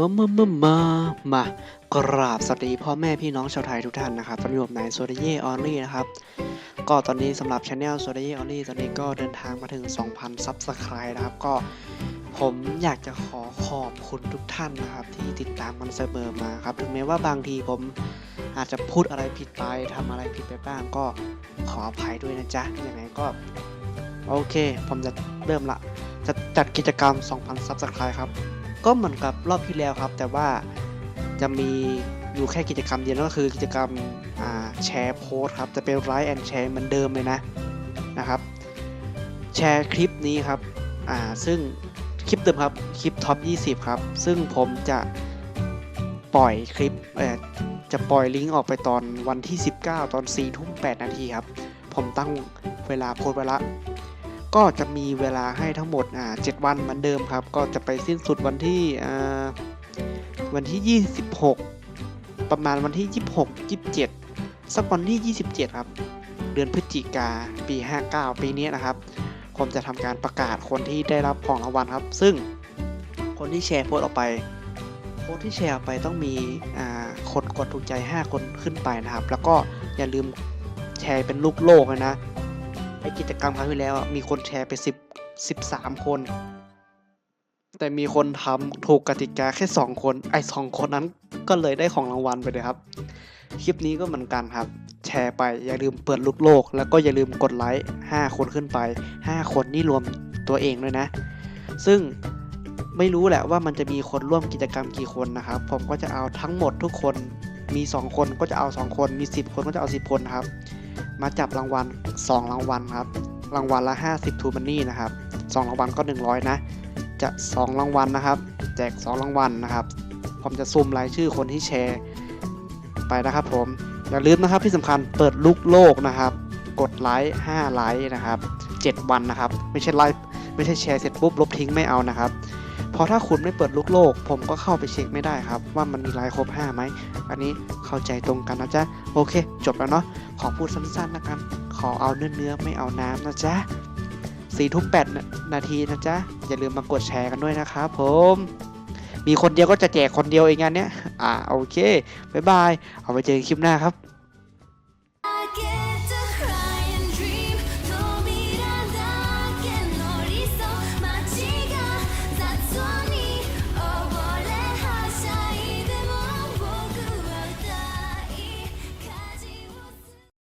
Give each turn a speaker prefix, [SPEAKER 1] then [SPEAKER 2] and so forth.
[SPEAKER 1] มามามามา มากราบสวัสดีพ่อแม่พี่น้องชาวไทยทุกท่านนะครับตอนนี้ผมนายโซเดเย่ออลลี่นะครับ ก็ตอนนี้สำหรับช anel โซเดเย่ออลลี่ตอนนี้ก็เดินทางมาถึง 2,000 ซับสไครต์นะครับ ก็ผมอยากจะขอขอบคุณทุกท่านนะครับ ที่ติดตามมันเสมอมาครับ ถึงแม้ว่าบางทีผมอาจจะพูดอะไรผิดไปทำอะไรผิดไปบ้างก็ขออภัยด้วยนะจ๊ะยังไงก็โอเค ผมจะเริ่มละจะจัดกิจกรรม 2,000 ซับสไครต์ครับ ก็เหมือนกับรอบที่แล้วครับ แต่ว่าจะมีอยู่แค่กิจกรรมเดียวนั่นก็คือกิจกรรมแชร์โพสครับจะเป็นไลฟ์แอนแชร์เหมือนเดิมเลยนะนะครับแชร์คลิปนี้ครับอ่าซึ่งคลิปเดิมครับคลิปท็อป 20 ครับ ซึ่งผมจะปล่อยคลิปเออจะปล่อยลิงก์ออกไปตอนวันที่ 19 ตอน4ทุ่ม8นาทีครับ ผมตั้งเวลาโพสไว้ละ ก็จะมีเวลาให้ทั้งหมดอ่า7วันเหมือนเดิมครับ ก็จะไปสิ้นสุดวันที่อ่าวันที่ 26 ประมาณวันที่ 26 27 สักวันที่ 27 ครับ เดือนพฤศจิกาปี 59 ปีนี้นะครับ ผมจะทำการประกาศคนที่ได้รับของรางวัลครับ ซึ่งคนที่แชร์โพสต์ออกไปโพสต์ที่แชร์ออกไปต้องมีอ่าคนกดถูกใจ 5 คนขึ้นไปนะครับ แล้วก็อย่าลืมแชร์เป็นลูกโลกนะ ไอกิจกรรมครั้งที่แล้วอะมีคนแชร์ไปสิบสิบสามคน แต่มีคนทำถูกกติกาแค่สองคน ไอสองคนนั้นก็เลยได้ของรางวัลไปเลยครับ คลิปนี้ก็เหมือนกันครับ แชร์ไปอย่าลืมเปิดลูกโลก แล้วก็อย่าลืมกดไลค์ห้าคนขึ้นไปห้าคนนี่รวมตัวเองด้วยนะ ซึ่งไม่รู้แหละว่ามันจะมีคนร่วมกิจกรรมกี่คนนะครับ ผมก็จะเอาทั้งหมดทุกคนมี 2 คนก็จะเอา 2 คน มี 10 คนก็จะเอา 10 คนนะครับ มาจับรางวัล 2 รางวัลครับ รางวัลละ 50ทูมันนี่นะครับ 2 รางวัลก็ 100 นะ จะ 2 รางวัลนะครับ แจก 2 รางวัลนะครับ ผมจะซุ่มรายชื่อคนที่แชร์ ไปนะครับผม อย่าลืมนะครับที่สำคัญเปิดลูกโลกนะครับ กดไลค์5ไลค์นะครับ 7 วันนะครับ ไม่ใช่ไลค์ไม่ใช่แชร์เสร็จปุ๊บลบทิ้งไม่เอานะครับ เพราะถ้าคุณไม่เปิดลูกโลก ผมก็เข้าไปเช็คไม่ได้ครับ ว่ามันมีลค์ครบ 5 ไหม อันนี้เข้าใจตรงกันนะจ๊ะ โอเค จบแล้วเนาะ ขอพูดสั้นๆนะกัน ขอเอาเนื้อเนื้อๆไม่เอาน้ำนะจ๊ะสี่ทุ่มแปดนาทีนะจ๊ะ อย่าลืมมากดแชร์กันด้วยนะครับผม มีคนเดียวก็จะแจกคนเดียวเองงานเนี้ย อ่าโอเค บ๊ายบาย เอาไปเจอกันคลิปหน้าครับ